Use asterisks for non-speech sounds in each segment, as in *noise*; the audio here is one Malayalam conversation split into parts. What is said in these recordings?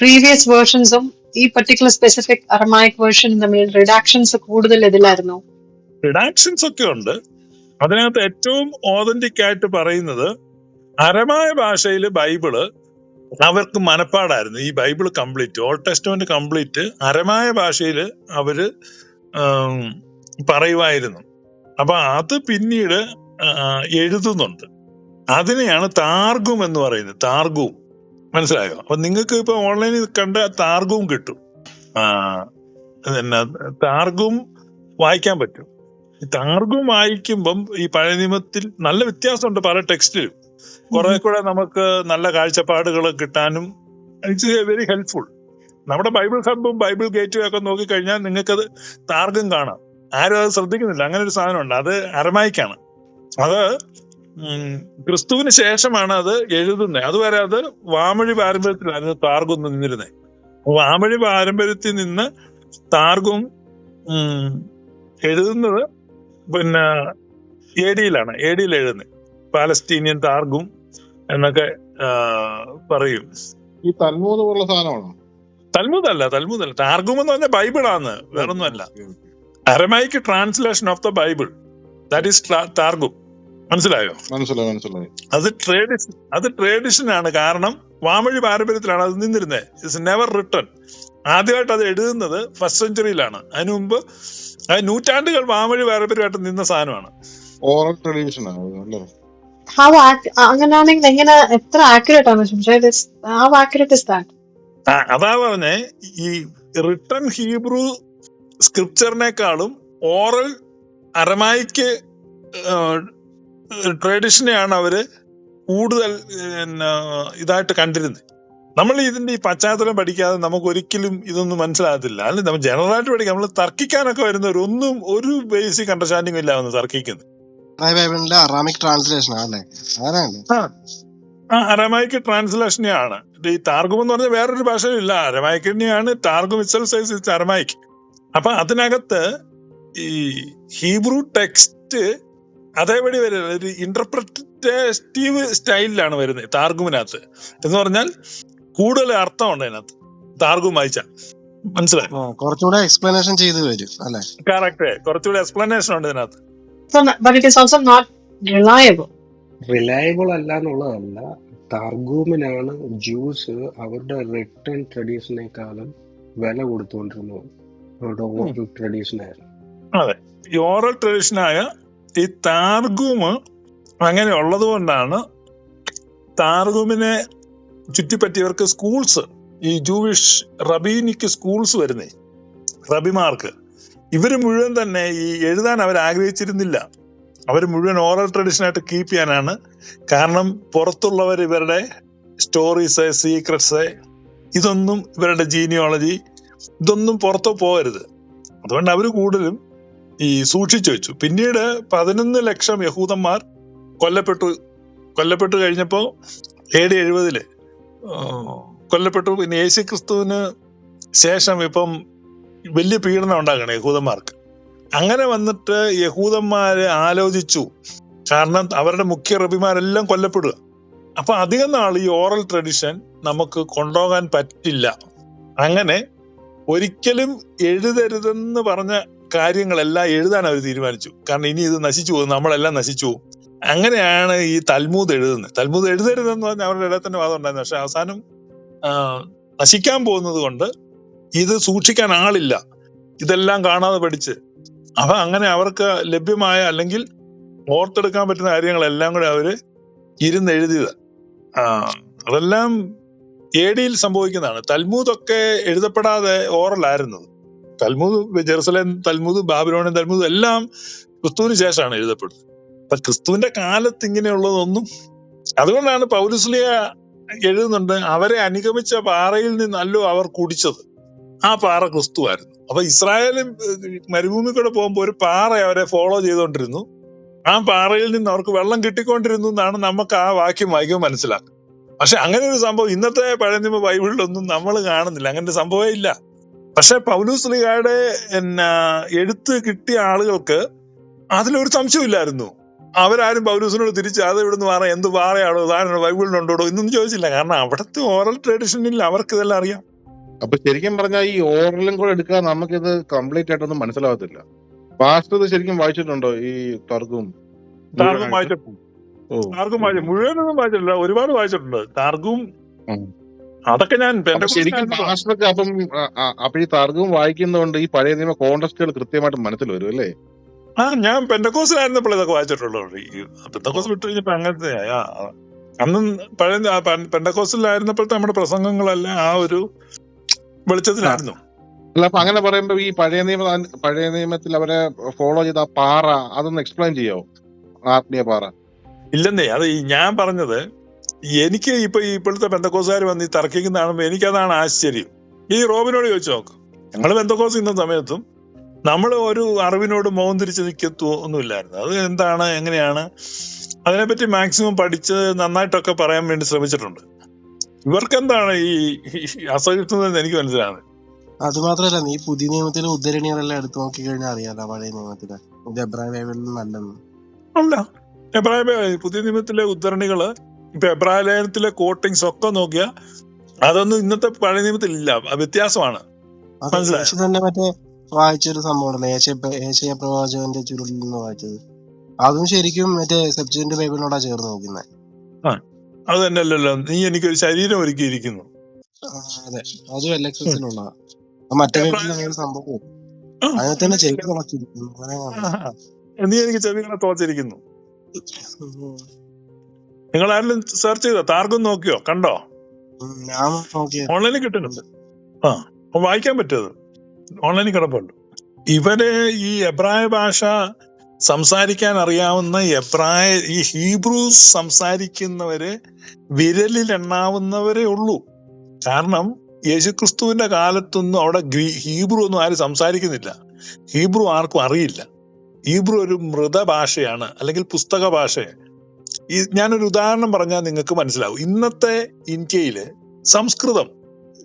പ്രീവിയസ് വേർഷൻസും ഈ പർട്ടിക്കുലർ സ്പെസിഫിക് അറമായിക് വേർഷനും തമ്മിൽ റിഡാക്ഷൻസ് കൂടുതൽ ഇതിലായിരുന്നു. റിഡാക്ഷൻസ് ഒക്കെ ഉണ്ട്. അതിനകത്ത് ഏറ്റവും ഓതന്റിക് ആയിട്ട് പറയുന്നത് അരമായ ഭാഷയിൽ ബൈബിൾ അവർക്ക് മനപ്പാടായിരുന്നു. ഈ Bible complete old testament complete അരമായ ഭാഷയിൽ അവർ പറയുമായിരുന്നു അപ്പൊ അത് പിന്നീട് എഴുതുന്നുണ്ട്. അതിനെയാണ് താർഗും എന്ന് പറയുന്നത്. താർഗും മനസ്സിലായോ? അപ്പൊ നിങ്ങൾക്ക് ഇപ്പൊ ഓൺലൈനിൽ കണ്ട താർഗവും കിട്ടും. ആ പിന്നെ താർഗും വായിക്കാൻ പറ്റും. ഈ താർഗും വായിക്കുമ്പം ഈ പഴയ നിയമത്തിൽ നല്ല വ്യത്യാസമുണ്ട് പല ടെക്സ്റ്റിലും. കുറെ കൂടെ നമുക്ക് നല്ല കാഴ്ചപ്പാടുകൾ കിട്ടാനും ഇറ്റ്സ് വെരി ഹെൽപ്ഫുൾ നമ്മുടെ ബൈബിൾ ഹബും ബൈബിൾ ഗേറ്റും ഒക്കെ നോക്കിക്കഴിഞ്ഞാൽ നിങ്ങൾക്കത് താർഗം കാണാം. ആരും അത് ശ്രദ്ധിക്കുന്നില്ല. അങ്ങനെ ഒരു സാധനമുണ്ട്. അത് അരമായിക്കാണ്. അത് ക്രിസ്തുവിന് ശേഷമാണ് അത് എഴുതുന്നത്. അതുവരെ അത് വാമൊഴി പാരമ്പര്യത്തിലായിരുന്നു താർഗും നിന്നിരുന്നത്. വാമൊഴി പാരമ്പര്യത്തിൽ നിന്ന് താർഗും എഴുതുന്നത് പിന്നെ എ ഡിയിലാണ് എ ഡിയിൽ എഴുതുന്നത്. പാലസ്തീനിയൻ താർഗും എന്നൊക്കെ പറയും. ഈ തൽമൂത് പോലുള്ള സാധനമാണോ? തൽമുദല്ല തൽമുദല്ല. താർഗും എന്ന് പറഞ്ഞാൽ ബൈബിളാണ് വേറൊന്നുമല്ല. Aramaic translation of the Bible. That is Targum. മനസ്സിലായോ? മനസ്സിലായി മനസ്സിലായി. അത് ട്രേഡിഷൻ അത് ട്രേഡിഷൻ ആണ്. കാരണം വാമൊഴി പാരമ്പര്യത്തിലാണ് അത് നിന്നിരുന്നത് ഇറ്റ്സ് നെവർ റിട്ടേൺ ആദ്യമായിട്ട് അത് എഴുതുന്നത് ഫസ്റ്റ് സെഞ്ചുറിയിലാണ് അതിനു മുമ്പ് അത് നൂറ്റാണ്ടുകൾ വാമൊഴി പാരമ്പര്യമായിട്ട് നിന്ന സാധനമാണ്. ഓറൽ ട്രഡീഷൻ ആണ്. അല്ലേ? ഹൗ അങ്ങനെയാണെങ്കിൽ എങ്ങനെ എത്ര ആക്യുറേറ്റ് ആണ്? സംശയം ഹൗ ആക്യുറേറ്റ് ഇസ് ദാറ്റ് ആ, അതാ പറഞ്ഞേ ഈ റിട്ടൺ ഹീബ്രു സ്ക്രിപ്ചറിനേക്കാളും ഓറൽ അരമായിക്ക് ട്രഡീഷനെയാണ് അവർ കൂടുതൽ ഇതായിട്ട് കണ്ടിരുന്നത്. നമ്മൾ ഇതിന്റെ ഈ പശ്ചാത്തലം പഠിക്കാതെ നമുക്ക് ഒരിക്കലും ഇതൊന്നും മനസ്സിലാകത്തില്ല. അല്ലെ? നമ്മൾ ജനറലായിട്ട് പഠിക്കാം നമ്മൾ തർക്കിക്കാനൊക്കെ വരുന്നവരൊന്നും ഒരു ബേസിക് അണ്ടർസ്റ്റാൻഡിംഗ് ഇല്ല വന്ന് തർക്കിക്കുന്നത് അറാമിക് ട്രാൻസ്ലേഷൻ ആണല്ലേ ആ അരമായിക്ക് ട്രാൻസ്ലേഷനെയാണ് ഈ താർഗും എന്ന് പറഞ്ഞാൽ വേറൊരു ഭാഷയിലില്ല. അരമായിക്കിനെയാണ് തന്നെയാണ് Targum itself says it's Aramaic അപ്പൊ അതിനകത്ത് ഈ ഹീബ്രു ടെക്സ്റ്റ് അതേപടി വരുന്നത് ഒരു ഇന്റർപ്രറ്റേറ്റീവ് സ്റ്റൈലിലാണ് വരുന്നത് താർഗുമിനകത്ത്. എന്ന് പറഞ്ഞാൽ കൂടുതൽ അർത്ഥമുണ്ട് അതിനകത്ത്. താർഗും വായിച്ച. മനസ്സിലായി? കുറച്ചുകൂടെ എക്സ്പ്ലനേഷൻ ചെയ്തു വരും അല്ലെ? കറക്റ്റ് കുറച്ചുകൂടെ എക്സ്പ്ലനേഷൻ ഉണ്ട് ഇതിനകത്ത്. റിലയബിൾ റിലയബിൾ അല്ല എന്നുള്ളതല്ല. താർഗൂമിനാണ് ജ്യൂസ് അവരുടെ റിട്ടേൺ ട്രഡീഷനേക്കാളും വില കൊടുത്തുകൊണ്ടിരുന്നത്. അവരുടെ ഓറൽ ട്രഡീഷനായിരുന്നു അതെ. ഈ ഓറൽ ട്രഡീഷനായ ഈ താർഗൂമ് അങ്ങനെ ഉള്ളത് കൊണ്ടാണ് താർഗൂമിനെ ചുറ്റിപ്പറ്റിയവർക്ക് സ്കൂൾസ് ഈ ജൂവിഷ് റബീനിക്ക് സ്കൂൾസ് വരുന്നേ റബിമാർക്ക്. ഇവർ മുഴുവൻ തന്നെ ഈ എഴുതാൻ അവർ ആഗ്രഹിച്ചിരുന്നില്ല. അവർ മുഴുവൻ ഓറൽ ട്രഡീഷനായിട്ട് കീപ്പ് ചെയ്യാനാണ്. കാരണം പുറത്തുള്ളവർ ഇവരുടെ സ്റ്റോറീസ് സീക്രട്സ് ഇതൊന്നും ഇവരുടെ ജീനിയോളജി ഇതൊന്നും പുറത്തു പോകരുത്. അതുകൊണ്ട് അവർ കൂടുതലും ഈ സൂക്ഷിച്ചു വെച്ചു. പിന്നീട് പതിനൊന്ന് ലക്ഷം യഹൂദന്മാർ കൊല്ലപ്പെട്ടു. കൊല്ലപ്പെട്ടു കഴിഞ്ഞപ്പോ എ ഡി എഴുപതിൽ കൊല്ലപ്പെട്ടു. പിന്നെ യേശു ക്രിസ്തുവിന് ശേഷം ഇപ്പം വലിയ പീഡനം ഉണ്ടാകണം യഹൂദന്മാർക്ക്. അങ്ങനെ വന്നിട്ട് യഹൂദന്മാരെ ആലോചിച്ചു. കാരണം അവരുടെ മുഖ്യ റബിമാരെല്ലാം കൊല്ലപ്പെടുക. അപ്പൊ അധികം നാൾ ഈ ഓറൽ ട്രഡിഷൻ നമുക്ക് കൊണ്ടുപോകാൻ പറ്റില്ല. അങ്ങനെ ഒരിക്കലും എഴുതരുതെന്ന് പറഞ്ഞ കാര്യങ്ങളെല്ലാം എഴുതാൻ അവർ തീരുമാനിച്ചു. കാരണം ഇനി ഇത് നശിച്ചു പോകും നമ്മളെല്ലാം നശിച്ചു പോകും. അങ്ങനെയാണ് ഈ തൽമൂത് എഴുതുന്നത്. തൽമൂത് എഴുതരുതെന്ന് പറഞ്ഞ അവരുടെ ഇടത്തിന്റെ വാദം ഉണ്ടായിരുന്നു. പക്ഷെ അവസാനം നശിക്കാൻ പോകുന്നത് കൊണ്ട് ഇത് സൂക്ഷിക്കാൻ ആളില്ല. ഇതെല്ലാം കാണാതെ പഠിച്ച്. അപ്പൊ അങ്ങനെ അവർക്ക് ലഭ്യമായ അല്ലെങ്കിൽ ഓർത്തെടുക്കാൻ പറ്റുന്ന കാര്യങ്ങളെല്ലാം കൂടെ അവർ ഇരുന്ന് എഴുതിയത്. അതെല്ലാം എ ഡിയിൽ സംഭവിക്കുന്നതാണ്. തൽമൂതൊക്കെ എഴുതപ്പെടാതെ ഓറലായിരുന്നത് തൽമൂദ് ജെറുസലേം തൽമൂദ് ബാബിലോണിയൻ തൽമൂദ് എല്ലാം ക്രിസ്തുവിന് ശേഷമാണ് എഴുതപ്പെടുന്നത്. അപ്പൊ ക്രിസ്തുവിന്റെ കാലത്ത് ഇങ്ങനെയുള്ളതൊന്നും അതുകൊണ്ടാണ് പൗലുസ്ലിയ എഴുതുന്നുണ്ട് അവരെ അനുഗമിച്ച പാറയിൽ നിന്നല്ലോ അവർ കുടിച്ചത്. ആ പാറ ക്രിസ്തുവായിരുന്നു. അപ്പൊ ഇസ്രായേലും മരുഭൂമി കൂടെ പോകുമ്പോൾ ഒരു പാറ അവരെ ഫോളോ ചെയ്തുകൊണ്ടിരുന്നു ആ പാറയിൽ നിന്ന് അവർക്ക് വെള്ളം കിട്ടിക്കൊണ്ടിരുന്നു എന്നാണ് നമുക്ക് ആ വാക്യം വായിക്കുമ്പോൾ മനസ്സിലാക്കുക പക്ഷെ അങ്ങനെ ഒരു സംഭവം ഇന്നത്തെ പഴയ ബൈബിളിലൊന്നും നമ്മൾ കാണുന്നില്ല. അങ്ങനെ സംഭവമേ ഇല്ല. പക്ഷെ പൗലൂസ് ലീഗയുടെ എന്നാ എഴുത്ത് കിട്ടിയ ആളുകൾക്ക് അതിലൊരു സംശയമില്ലായിരുന്നു അവരാരും പൗലൂസിനോട് തിരിച്ച് അത് ഇവിടുന്ന് വേറെ എന്ത് പാറയാണോ ഉദാഹരണം ബൈബിളിനുണ്ടോ ഇന്നൊന്നും ചോദിച്ചില്ല. കാരണം അവിടുത്തെ ഓറൽ ട്രഡീഷനിൽ അവർക്ക് ഇതെല്ലാം അറിയാം. അപ്പൊ ശരിക്കും പറഞ്ഞാൽ ഈ ഓറലും കൂടെ എടുക്കാൻ നമുക്കിത് കംപ്ലീറ്റ് ആയിട്ടൊന്നും മനസ്സിലാവത്തില്ല. പാസ്റ്റർ ശരിക്കും വായിച്ചിട്ടുണ്ടോ ഈ തർക്കും താർഗും വായിച്ചിട്ടുണ്ട്. താർഗും വായിച്ചു മുഴുവനൊന്നും വായിച്ചിട്ടില്ല. ഒരുപാട് വായിച്ചിട്ടുണ്ട്. താർഗും. അതൊക്കെ ഞാൻ ശരിക്കും അപ്പം അപ്പൊ ഈ തർക്കവും വായിക്കുന്നതുകൊണ്ട് ഈ പഴയ നിയമ കോൺടസ്റ്റുകൾ കൃത്യമായിട്ട് മനസ്സിൽ വരും അല്ലേ? ആ ഞാൻ പെന്തക്കോസിലായിരുന്നപ്പോൾ ഇതൊക്കെ വായിച്ചിട്ടുള്ളൂ. പെന്തക്കോസ് വിട്ടു കഴിഞ്ഞപ്പോ അങ്ങനത്തെ. അന്ന് പഴയ പെന്തക്കോസിലായിരുന്നപ്പോഴത്തെ നമ്മുടെ പ്രസംഗങ്ങളെല്ലാം ആ ഒരു വെളിച്ചത്തിലായിരുന്നു. അല്ല അപ്പൊ അങ്ങനെ പറയുമ്പോ ഈ പഴയ നിയമ പഴയ നിയമത്തിൽ അവരെ ഫോളോ ചെയ്ത പാറ അതൊന്ന് എക്സ്പ്ലെയിൻ ചെയ്യാവോ? ആത്മീയ പാറ. ഇല്ലെന്നേ അത് ഞാൻ പറഞ്ഞത് എനിക്ക് ഇപ്പൊ ഇപ്പോഴത്തെ ബന്ധക്കോസുകാർ വന്ന് ഈ തർക്കിക്കുന്ന കാണുമ്പോൾ എനിക്കതാണ് ആശ്ചര്യം. ഈ റോബിനോട് ചോദിച്ചു നോക്ക്. ഞങ്ങൾ ബന്ധക്കോസ് ഇന്ന സമയത്തും നമ്മൾ ഒരു അറിവിനോട് മുഖം തിരിച്ച് നിൽക്കത്തോ ഒന്നുമില്ലായിരുന്നു. അത് എന്താണ് എങ്ങനെയാണ്? അതിനെപ്പറ്റി മാക്സിമം പഠിച്ച് നന്നായിട്ടൊക്കെ പറയാൻ വേണ്ടി ശ്രമിച്ചിട്ടുണ്ട്. ഇവർക്ക് എന്താണ് ഈ അസഹിഷ്ണുത എനിക്ക് മനസ്സിലാണ് അത് മാത്രല്ല നീ പുതിയ നിയമത്തിലെ ഉദ്ധരണികളെല്ലാം എടുത്തു നോക്കി കഴിഞ്ഞാൽ അറിയാലോ പഴയ നിയമത്തിലെ. ഇത് എബ്രാഹിം ബൈബിളിൽ നല്ലത്. അല്ല. എബ്രാഹിം പുതിയ നിയമത്തിലെ ഉദ്ധരണികൾ ലേഖനത്തിലെ കോട്ടിങ്സ് ഒക്കെ നോക്കിയാൽ അതൊന്നും ഇന്നത്തെ പഴയ നിയമത്തിൽ ഇല്ല. വ്യത്യാസമാണ്. തന്നെ മറ്റേ വായിച്ചൊരു സംഭവം ഉണ്ടല്ലോ ഏഷ്യ പ്രവാചകന്റെ ചുരുളിൽ നിന്ന് വായിച്ചത്. അതും ശരിക്കും മറ്റേ സെപ്റ്റന്റ് ബൈബിളിനോടാ ചേർന്ന് നോക്കുന്നത് അത് തന്നെ അല്ലല്ലോ. നീ എനിക്ക് ഒരു ശരീരം ഒരുക്കിയിരിക്കുന്നു. അതെ. അതും എൽ എക്സ് എസിലുള്ളതാ മറ്റേ ബൈബിളിൽ സംഭവം അതിനെ തന്നെ തുളച്ചിരിക്കുന്നു നീ എനിക്ക് ചെവികളെ തോച്ചിരിക്കുന്നു. നിങ്ങൾ ആരെങ്കിലും സെർച്ച് ചെയ്തോ? താർഗം നോക്കിയോ? കണ്ടോ? ഓൺലൈനിൽ കിട്ടുന്നുണ്ട്. ആ വായിക്കാൻ പറ്റുമത് ഓൺലൈനിൽ കിടപ്പുണ്ട്. ഇവർ ഈ എബ്രായ ഭാഷ സംസാരിക്കാൻ അറിയാവുന്ന എബ്രായ ഈ ഹീബ്രൂ സംസാരിക്കുന്നവര് വിരലിൽ എണ്ണാവുന്നവരേ ഉള്ളൂ. കാരണം യേശുക്രിസ്തുവിന്റെ കാലത്തൊന്നും അവിടെ ഹീബ്രു ഒന്നും ആരും സംസാരിക്കുന്നില്ല. ഹീബ്രു ആർക്കും അറിയില്ല. ഹീബ്രു ഒരു മൃത ഭാഷയാണ് അല്ലെങ്കിൽ പുസ്തക ഭാഷയാണ് ഈ ഞാനൊരു ഉദാഹരണം പറഞ്ഞാൽ നിങ്ങൾക്ക് മനസ്സിലാവും. ഇന്നത്തെ ഇന്ത്യയിൽ സംസ്കൃതം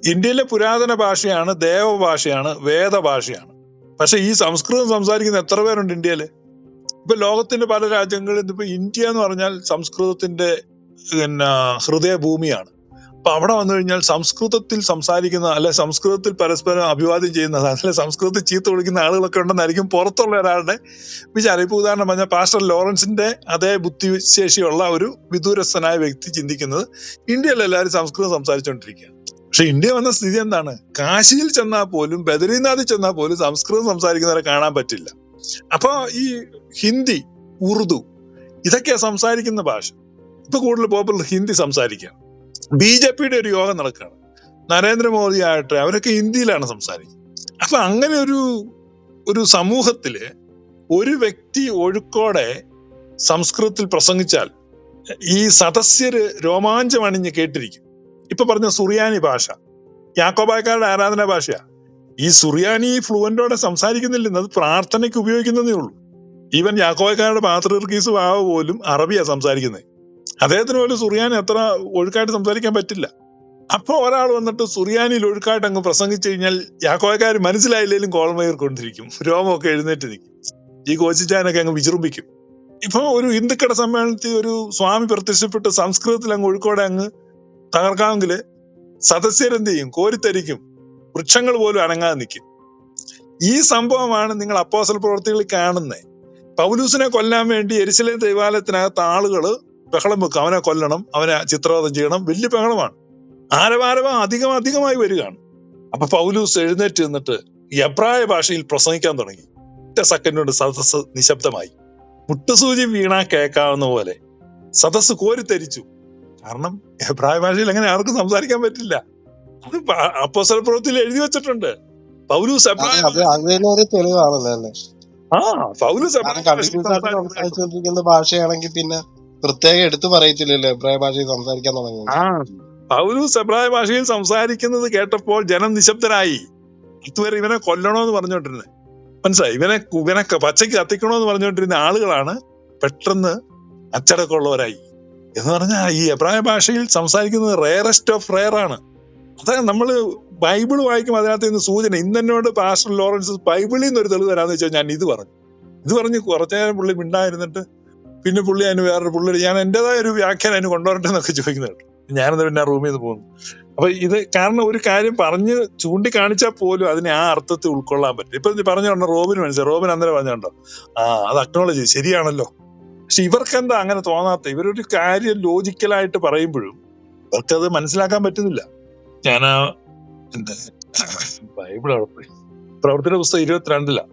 ഇന്ത്യയിലെ പുരാതന ഭാഷയാണ് ദേവഭാഷയാണ് വേദഭാഷയാണ്. പക്ഷെ ഈ സംസ്കൃതം സംസാരിക്കുന്ന എത്ര പേരുണ്ട് ഇന്ത്യയിൽ ഇപ്പൊ ലോകത്തിന്റെ പല രാജ്യങ്ങളിൽ ഇപ്പൊ ഇന്ത്യ എന്ന് പറഞ്ഞാൽ സംസ്കൃതത്തിന്റെ പിന്നെ ഹൃദയഭൂമിയാണ്. അപ്പൊ അവിടെ വന്നു കഴിഞ്ഞാൽ സംസ്കൃതത്തിൽ സംസാരിക്കുന്ന അല്ലെ സംസ്കൃതത്തിൽ പരസ്പരം അഭിവാദ്യം ചെയ്യുന്ന അല്ലെ സംസ്കൃതത്തിൽ ചീത്ത വിളിക്കുന്ന ആളുകളൊക്കെ ഉണ്ടെന്നായിരിക്കും പുറത്തുള്ള ഒരാളുടെ വിചാരം. ഇപ്പൊ ഉദാഹരണം പറഞ്ഞാൽ പാസ്റ്റർ ലോറൻസിന്റെ അതേ ബുദ്ധിശേഷിയുള്ള ഒരു വിദൂരസ്ഥനായ വ്യക്തി ചിന്തിക്കുന്നത് ഇന്ത്യയിൽ എല്ലാവരും സംസ്കൃതം സംസാരിച്ചുകൊണ്ടിരിക്കുക പക്ഷെ ഇന്ത്യ വന്ന സ്ഥിതി എന്താണ്? കാശിയിൽ ചെന്നാൽ പോലും ബദരീനാഥിൽ ചെന്നാൽ പോലും സംസ്കൃതം സംസാരിക്കുന്നവരെ കാണാൻ പറ്റില്ല. അപ്പോൾ ഈ ഹിന്ദി ഉറുദു ഇതൊക്കെയാ സംസാരിക്കുന്ന ഭാഷ. ഇപ്പൊ കൂടുതൽ പോപ്പുലർ ഹിന്ദി സംസാരിക്കുക. ബി ജെ പിയുടെ ഒരു യോഗം നടക്കുകയാണ്. നരേന്ദ്രമോദി ആയിട്ട് അവരൊക്കെ ഹിന്ദിയിലാണ് സംസാരിക്കുന്നത്. അപ്പൊ അങ്ങനെ ഒരു ഒരു സമൂഹത്തിൽ ഒരു വ്യക്തി ഒഴുക്കോടെ സംസ്കൃതത്തിൽ പ്രസംഗിച്ചാൽ ഈ സദസ്യര് രോമാഞ്ചമണിഞ്ഞ് കേട്ടിരിക്കും. ഇപ്പൊ പറഞ്ഞ സുറിയാനി ഭാഷ യാക്കോബായക്കാരുടെ ആരാധനാ ഭാഷയാ. ഈ സുറിയാനി ഫ്ലുവന്റോടെ സംസാരിക്കുന്നില്ലെന്ന് അത് പ്രാർത്ഥനയ്ക്ക് ഉപയോഗിക്കുന്നതേ ഉള്ളൂ. ഈവൻ യാക്കോബായക്കാരുടെ പാത്രീർക്കീസ് വാവ പോലും അറബിയാ സംസാരിക്കുന്നത് അദ്ദേഹത്തിന് പോലും സുറിയാനി അത്ര ഒഴുക്കായിട്ട് സംസാരിക്കാൻ പറ്റില്ല. അപ്പോൾ ഒരാൾ വന്നിട്ട് സുറിയാനിയിൽ ഒഴുക്കായിട്ട് അങ്ങ് പ്രസംഗിച്ചു കഴിഞ്ഞാൽ യാക്കോയക്കാർ മനസ്സിലായില്ലെങ്കിലും കോൾമയർ കൊണ്ടിരിക്കും. രോമമൊക്കെ എഴുന്നേറ്റ് നിൽക്കും. ഈ കോച്ചിച്ചാനൊക്കെ അങ്ങ് വിജൃംഭിക്കും. ഇപ്പൊ ഒരു ഹിന്ദുക്കട സമ്മേളനത്തിൽ ഒരു സ്വാമി പ്രത്യക്ഷപ്പെട്ട് സംസ്കൃതത്തിൽ അങ്ങ് ഒഴുക്കോടെ അങ്ങ് തകർക്കാമെങ്കിൽ സദസ്യരെന്ത് ചെയ്യും? കോരിത്തരിക്കും വൃക്ഷങ്ങൾ പോലും അനങ്ങാതെ നിൽക്കും. ഈ സംഭവമാണ് നിങ്ങൾ അപ്പോസൽ പ്രവർത്തികളിൽ കാണുന്നത്. പൗലൂസിനെ കൊല്ലാൻ വേണ്ടി എരിശിലെ ദൈവാലയത്തിനകത്ത് ആളുകൾ ബഹളം വെക്കും. അവനെ കൊല്ലണം അവനെ ചിത്രവധം ചെയ്യണം. വലിയ ബഹളമാണ്. ആരവാരവം അധികം അധികമായി വരികയാണ്. അപ്പൊ പൗലൂസ് എഴുന്നേറ്റ് നിന്നിട്ട് എബ്രായ ഭാഷയിൽ പ്രസംഗിക്കാൻ തുടങ്ങി. ഒറ്റ സെക്കൻഡ് കൊണ്ട് സദസ് നിശബ്ദമായി. മുട്ടുസൂചി വീണാ കേൾക്കാവുന്ന പോലെ സദസ് കോരിത്തരിച്ചു. കാരണം എബ്രായ ഭാഷയിൽ അങ്ങനെ ആർക്കും സംസാരിക്കാൻ പറ്റില്ല. അത് അപ്പോസൽ പ്രവൃത്തിയിൽ എഴുതി വെച്ചിട്ടുണ്ട്. പൗലൂസ് എബ്രായ തെളിവാണല്ലോ ആ പൗലൂസ് ഭാഷയാണെങ്കിൽ പിന്നെ പ്രത്യേകം എടുത്തു പറയത്തില്ലല്ലോ എബ്രായ ഭാഷയിൽ സംസാരിക്കാൻ തുടങ്ങി ആ പൗലൂസ് എബ്രായ ഭാഷയിൽ സംസാരിക്കുന്നത് കേട്ടപ്പോൾ ജനം നിശബ്ദരായി. ഇതുവരെ ഇവനെ കൊല്ലണോന്ന് പറഞ്ഞോണ്ടിരുന്നത് മനസ്സിലായി? ഇവനെ ഇവനെ പച്ചയ്ക്ക് കത്തിക്കണോന്ന് പറഞ്ഞുകൊണ്ടിരുന്ന ആളുകളാണ് പെട്ടെന്ന് അച്ചടക്കമുള്ളവരായി. എന്ന് പറഞ്ഞാൽ ഈ എബ്രായ ഭാഷയിൽ സംസാരിക്കുന്നത് റേറസ്റ്റ് ഓഫ് റെയർ ആണ്. അതായത് നമ്മൾ ബൈബിൾ വായിക്കും അതിനകത്ത് നിന്ന് സൂചന ഇന്നെന്നോട് പാസ്റ്റർ ലോറൻസ് ബൈബിളിൽ നിന്ന് ഒരു തെളിവ് തരാന്ന് വെച്ചാൽ ഞാൻ ഇത് പറഞ്ഞു. ഇത് പറഞ്ഞ് കുറച്ചു നേരം പുള്ളി മിണ്ടായിരുന്നിട്ട് പിന്നെ പുള്ളി അതിന് വേറൊരു പുള്ളി ഞാൻ എന്റെതായ ഒരു വ്യാഖ്യാനം അതിന് കൊണ്ടുവരട്ടെ എന്നൊക്കെ ചോദിക്കുന്നുണ്ട്. ഞാനത് പിന്നെ റൂമിൽ നിന്ന് പോകുന്നു അപ്പൊ ഇത് കാരണം ഒരു കാര്യം പറഞ്ഞ് ചൂണ്ടിക്കാണിച്ചാൽ പോലും അതിനെ ആ അർത്ഥത്തിൽ ഉൾക്കൊള്ളാൻ പറ്റും ഇപ്പൊ പറഞ്ഞോണ്ടോ റോബിന് മനസ്സിലായി. റോബിൻ അന്നേരം പറഞ്ഞോണ്ടോ ആ അത് അക്നോളജ് ശരിയാണല്ലോ. പക്ഷെ ഇവർക്ക് എന്താ അങ്ങനെ തോന്നാത്ത? ഇവരൊരു കാര്യം ലോജിക്കലായിട്ട് പറയുമ്പോഴും ഇവർക്കത് മനസ്സിലാക്കാൻ പറ്റുന്നില്ല. ഞാൻ ആ എന്താ ബൈബിൾ അവിടെ പ്രവർത്തന പുസ്തകം ഇരുപത്തിരണ്ടിലാ.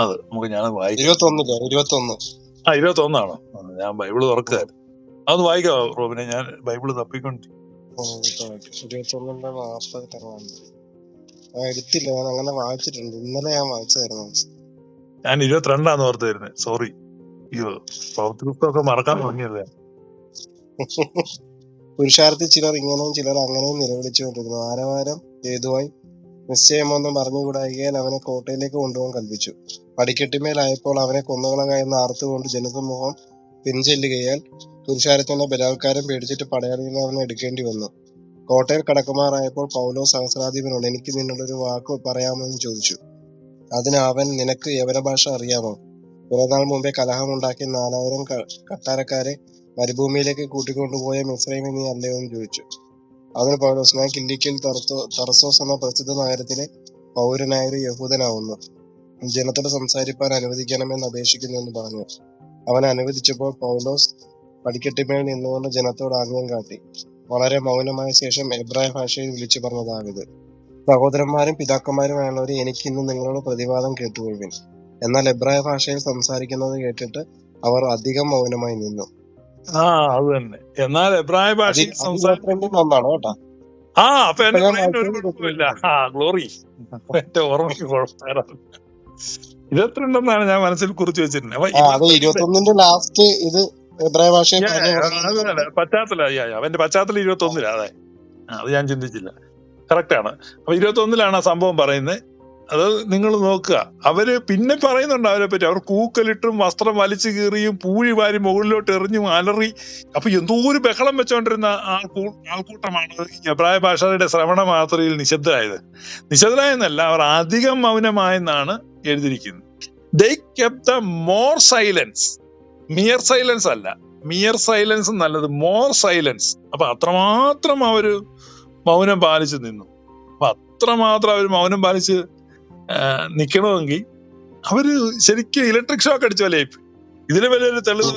അത് നമുക്ക് ഞാൻ വായിക്കാം. ഇരുപത്തി ഒന്നില്ല ആ ഇരുപത്തി ഒന്നാണോ ഞാൻ ബൈബിൾ തുറക്കുകയായിരുന്നു. അതൊന്ന് വായിക്കാം റോബിനെ ഞാൻ ബൈബിൾ തപ്പിക്കൊണ്ട്. ഇരുപത്തി ഒന്നിന്റെ നാപ്പത് ഇറങ്ങാൻ ആ എടുത്തില്ല ഞാൻ അങ്ങനെ വായിച്ചിട്ടുണ്ട്. ഇന്നലെ ഞാൻ വായിച്ചായിരുന്നു ഞാൻ ഇരുപത്തിരണ്ടാന്ന് ഓർത്ത് വരുന്നത് സോറി. അയ്യോ പ്രവർത്തി പുസ്തകമൊക്കെ മറക്കാൻ തുടങ്ങിയല്ലേ? പുരുഷാർത്ഥി ചിലർ ഇങ്ങനെയും ചിലർ അങ്ങനെയും നിലവിളിച്ചുകൊണ്ടിരുന്നു. ആരവാരം ഹേതുവായി നിശ്ചയമൊന്നും പറഞ്ഞുകൂടായികയാൽ അവനെ കോട്ടയിലേക്ക് കൊണ്ടുപോകാൻ കൽപ്പിച്ചു. പടിക്കെട്ടിമേലായപ്പോൾ അവനെ കൊന്നുകളകായെന്ന് ആർത്തുകൊണ്ട് ജനസമൂഹം പിൻചെല്ലുകയാൽ പുരുഷാരത്തിന്റെ ബലാത്കാരം പേടിച്ചിട്ട് പടയാളികളെ അവനെ എടുക്കേണ്ടി വന്നു. കോട്ടയിൽ കടക്കുമാറായപ്പോൾ പൗലോ സഹസ്രാധിപനോട് എനിക്ക് നിന്നോടൊരു വാക്ക് പറയാമോ എന്ന് ചോദിച്ചു. അതിന് അവൻ നിനക്ക് യവന ഭാഷ അറിയാമോ? കുറെ നാൾ മുമ്പേ കലഹമുണ്ടാക്കി നാലായിരം കട്ടാരക്കാരെ മരുഭൂമിയിലേക്ക് കൂട്ടിക്കൊണ്ടുപോയ മിസ്രൈമി നീ അല്ലയോ എന്ന് ചോദിച്ചു. അതിന് പൗലോസ് ഞാൻ കിണ്ടിക്കൽ തർസോസ് എന്ന പ്രസിദ്ധ നഗരത്തിലെ പൗരനായ ഒരു യഹൂദനാവുന്നു. ജനത്തോട് സംസാരിപ്പാൻ അനുവദിക്കണമെന്ന് അപേക്ഷിക്കുന്നു എന്ന് പറഞ്ഞു. അവൻ അനുവദിച്ചപ്പോൾ പൗലോസ് പടിക്കെട്ടിമേൽ നിന്നുകൊണ്ട് ജനത്തോട് ആംഗ്യം കാട്ടി. വളരെ മൗനമായ ശേഷം എബ്രായ ഭാഷയിൽ വിളിച്ചു പറഞ്ഞതാവിത് സഹോദരന്മാരും പിതാക്കന്മാരുമായുള്ളവരെ എനിക്ക് ഇന്ന് നിങ്ങളോട് പ്രതിവാദം കേട്ടുകൊള്ളുവിൻ. എന്നാൽ എബ്രായ ഭാഷയിൽ സംസാരിക്കുന്നത് കേട്ടിട്ട് അവർ അധികം മൗനമായി നിന്നു. ആ അത് തന്നെ. എന്നാൽ എബ്രായ ഭാഷയിൽ അത് സംസാരിക്കും ഇരുപത്തിരണ്ടിൽ ഒന്നാണ് കേട്ടോ. ആ അപ്പൊ എന്റെ ഒരു *laughs* കുഴപ്പമില്ല. ആ ഗ്ലോറി എന്റെ ഓർമ്മയ്ക്ക് കുഴപ്പമില്ല. ഇരുപത്തിരണ്ടെന്നാണ് ഞാൻ മനസ്സിൽ കുറിച്ച് വെച്ചിരുന്നത്. ലാസ്റ്റ് ഇത് പശ്ചാത്തല. അവന്റെ പശ്ചാത്തലം ഇരുപത്തി ഒന്നിലാ അതെ അത് ഞാൻ ചിന്തിച്ചില്ല. കറക്റ്റ് ആണ്. അപ്പൊ ഇരുപത്തി ഒന്നിലാണ് ആ സംഭവം പറയുന്നത്. അത് നിങ്ങൾ നോക്കുക. അവർ പിന്നെ പറയുന്നുണ്ട് അവരെ പറ്റി. അവർ കൂക്കലിട്ടും വസ്ത്രം വലിച്ചു കീറിയും പൂഴി വാരി മുകളിലോട്ട് എറിഞ്ഞും അലറി. അപ്പൊ എന്തോ ഒരു ബഹളം വെച്ചോണ്ടിരുന്ന ആൾക്കൂ ആൾക്കൂട്ടമാണ് എബ്രായ ഭാഷയുടെ ശ്രവണ മാത്രയിൽ നിശബ്ദരായത്. നിശബ്ദരായെന്നല്ല അവർ അധികം മൗനമായെന്നാണ് എഴുതിയിരിക്കുന്നത്. They kept the more silence mere silence അല്ല. മിയർ സൈലൻസ് നല്ലത്. മോർ സൈലൻസ് അപ്പൊ അത്രമാത്രം അവർ മൗനം പാലിച്ചു നിന്നു. അപ്പൊ അത്രമാത്രം അവർ മൗനം പാലിച്ച് ആ, നിക്കണമെങ്കിൽ അവർ ശരിക്കും ഇലക്ട്രിക് ഷോക്ക് അടിച്ച പോലെ ഇതിലും വലിയൊരു തെളിവ്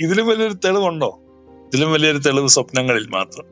ഇതിലും വലിയൊരു തെളിവുണ്ടോ? ഇതിലും വലിയൊരു തെളിവ് സ്വപ്നങ്ങളിൽ മാത്രം.